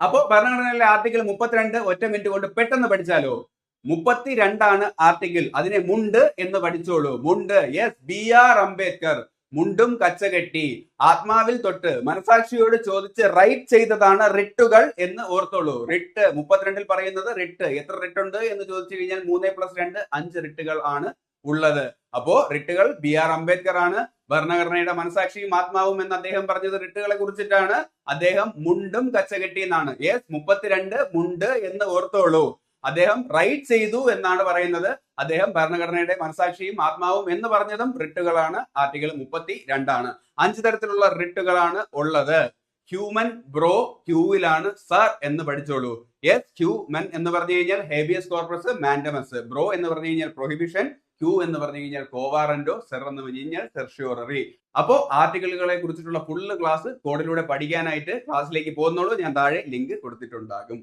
അപ്പോ ഭരണഘടനയിലെ ആർട്ടിക്കിൾ മുപ്പത്തിരണ്ട് ഒറ്റ മിനിറ്റ് കൊണ്ട് പെട്ടെന്ന് പഠിച്ചാലോ? മുപ്പത്തിരണ്ടാണ് ആർട്ടിക്കിൾ അതിനെ മുണ്ട് എന്ന് പഠിച്ചോളൂ. മുണ്ട്. Yes B R Ambedkar. മുണ്ടും കച്ചകെട്ടി. ആത്മാവിൽ തൊട്ട്. മനസാക്ഷിയോട് ചോദിച്ച് റൈറ്റ് ചെയ്തതാണ് റിട്ടുകൾ എന്ന് ഓർത്തോളൂ. റിട്ട്. മുപ്പത്തിരണ്ടിൽ പറയുന്നത് റിട്ട്. എത്ര റിട്ട് ഉണ്ട് എന്ന് ചോദിച്ചു കഴിഞ്ഞാൽ മൂന്ന് പ്ലസ് രണ്ട് അഞ്ച് റിട്ടുകൾ ആണ് ഉള്ളത്. അപ്പോ റിട്ടുകൾ ബി ആർ അംബേദ്കർ ആണ്. ഭരണഘടനയുടെ മനസാക്ഷിയും ആത്മാവും എന്ന് അദ്ദേഹം പറഞ്ഞത് റിട്ടുകളെ കുറിച്ചിട്ടാണ്. അദ്ദേഹം മുണ്ടും കച്ചകെട്ടി എന്നാണ് യെസ് മുപ്പത്തിരണ്ട് മുണ്ട് എന്ന് ഓർത്തോളൂ. അദ്ദേഹം റൈറ്റ് ചെയ്തു എന്നാണ് പറയുന്നത്. അദ്ദേഹം ഭരണഘടനയുടെ മനസാക്ഷിയും ആത്മാവും എന്ന് പറഞ്ഞതും റിട്ടുകളാണ്. ആർട്ടിക്കിൾ മുപ്പത്തി രണ്ടാണ് അഞ്ച് തരത്തിലുള്ള റിട്ടുകളാണ് ഉള്ളത്. ഹ്യൂമൻ ബ്രോ ക്യൂവിലാണ് സർ എന്ന് പഠിച്ചോളൂ. യെസ് ഹ്യൂമൻ എന്ന് പറഞ്ഞു കഴിഞ്ഞാൽ ഹേബിയസ് കോർപ്പസ് മാൻഡമസ്. ബ്രോ എന്ന് പറഞ്ഞു കഴിഞ്ഞാൽ പ്രൊഹിബിഷൻ ക്യൂ എന്ന് പറഞ്ഞു കഴിഞ്ഞാൽ കോവാറൻഡോ സെർ എന്ന് പറഞ്ഞു കഴിഞ്ഞാൽ സെർഷ്യോററി അപ്പോ ആർട്ടിക്കിളുകളെ കുറിച്ചിട്ടുള്ള ഫുള്ള് ക്ലാസ് കോഡിലൂടെ പഠിക്കാനായിട്ട് ക്ലാസ്സിലേക്ക് പോകുന്നുള്ളൂ. ഞാൻ താഴെ ലിങ്ക് കൊടുത്തിട്ടുണ്ടാകും.